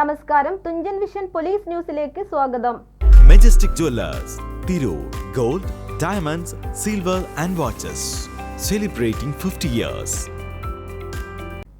നമസ്കാരം. Thunchan vision police ന്യൂസിലേക്ക് സ്വാഗതം. Majestic jewellers Tirur gold diamonds silver and watches celebrating fifty years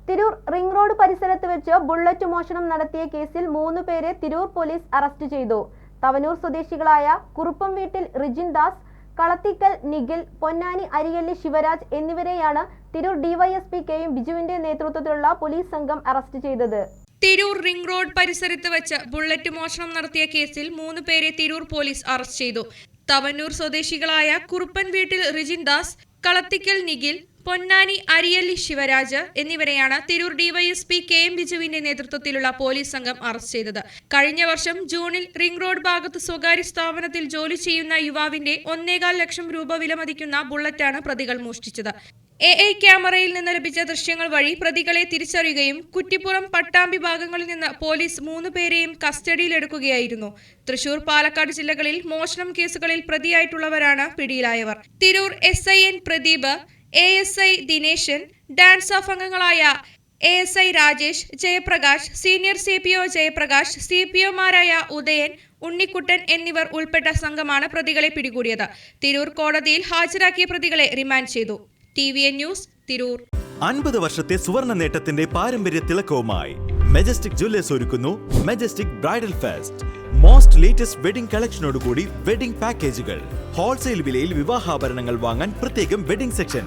Tirur ring road പരിസരത്ത് വെച്ച് bullet മോഷണം നടത്തിയ കേസിൽ മൂന്ന് പേരെ തിരൂർ പോലീസ് അറസ്റ്റ് ചെയ്തു. തവനൂർ സ്വദേശികളായ കുറുപ്പം വീട്ടിൽ റിജിൻ ദാസ് കളത്തിക്കൽ നിഖിൽ പൊന്നാനി അരിയല്ലി ശിവരാജ് എന്നിവരെയാണ് തിരൂർ ഡിവൈഎസ്പി കെയും ബിജുവിന്റെ നേതൃത്വത്തിലുള്ള പോലീസ് സംഘം അറസ്റ്റ് ചെയ്തത്. തിരൂർ റിംഗ് റോഡ് പരിസരത്ത് വെച്ച് ബുള്ളറ്റ് മോഷണം നടത്തിയ കേസിൽ മൂന്ന് പേരെ തിരൂർ പോലീസ് അറസ്റ്റ് ചെയ്തു. തവന്നൂർ സ്വദേശികളായ കുറുപ്പൻ വീട്ടിൽ റിജിൻ ദാസ് കളത്തിക്കൽ നിഖിൽ പൊന്നാനി അരിയല്ലി ശിവരാജ് എന്നിവരെയാണ് തിരൂർ ഡിവൈഎസ്പി കെ എം ബിജുവിന്റെ നേതൃത്വത്തിലുള്ള പോലീസ് സംഘം അറസ്റ്റ് ചെയ്തത്. കഴിഞ്ഞ വർഷം ജൂണിൽ റിംഗ് റോഡ് ഭാഗത്ത് സ്വകാര്യ സ്ഥാപനത്തിൽ ജോലി ചെയ്യുന്ന യുവാവിന്റെ ഒന്നേകാൽ ലക്ഷം രൂപ വിലമതിക്കുന്ന ബുള്ളറ്റാണ് പ്രതികൾ മോഷ്ടിച്ചത്. എ ഐ ക്യാമറയിൽ നിന്ന് ലഭിച്ച ദൃശ്യങ്ങൾ വഴി പ്രതികളെ തിരിച്ചറിയുകയും കുറ്റിപ്പുറം പട്ടാമ്പി ഭാഗങ്ങളിൽ നിന്ന് പോലീസ് മൂന്ന് പേരെയും കസ്റ്റഡിയിലെടുക്കുകയായിരുന്നു. തൃശൂർ പാലക്കാട് ജില്ലകളിൽ മോഷണം കേസുകളിൽ പ്രതിയായിട്ടുള്ളവരാണ് പിടിയിലായവർ. Tirur S I N Pradeep A S I Dineshan DANSAF അംഗങ്ങളായ A S I Rajesh Jayaprakash senior C P O Jayaprakash C P ഒമാരായ Udayan Unnikuttan എന്നിവർ ഉൾപ്പെട്ട സംഘമാണ് പ്രതികളെ പിടികൂടിയത്. തിരൂർ കോടതിയിൽ ഹാജരാക്കിയ പ്രതികളെ റിമാൻഡ് ചെയ്തു. T V N news Tirur. അൻപത് വർഷത്തെ സുവർണ നേട്ടത്തിന്റെ പാരമ്പര്യ തിളക്കവുമായി മെജസ്റ്റിക് ജ്വല്ലേഴ്സ് ഒരുക്കുന്നു majestic bridal fest most latest wedding കളക്ഷനോടുകൂടി wedding പാക്കേജുകൾ ഹോൾസെയിൽ വിലയിൽ വിവാഹാഭരണങ്ങൾ വാങ്ങാൻ പ്രത്യേകം വെഡിംഗ് സെക്ഷൻ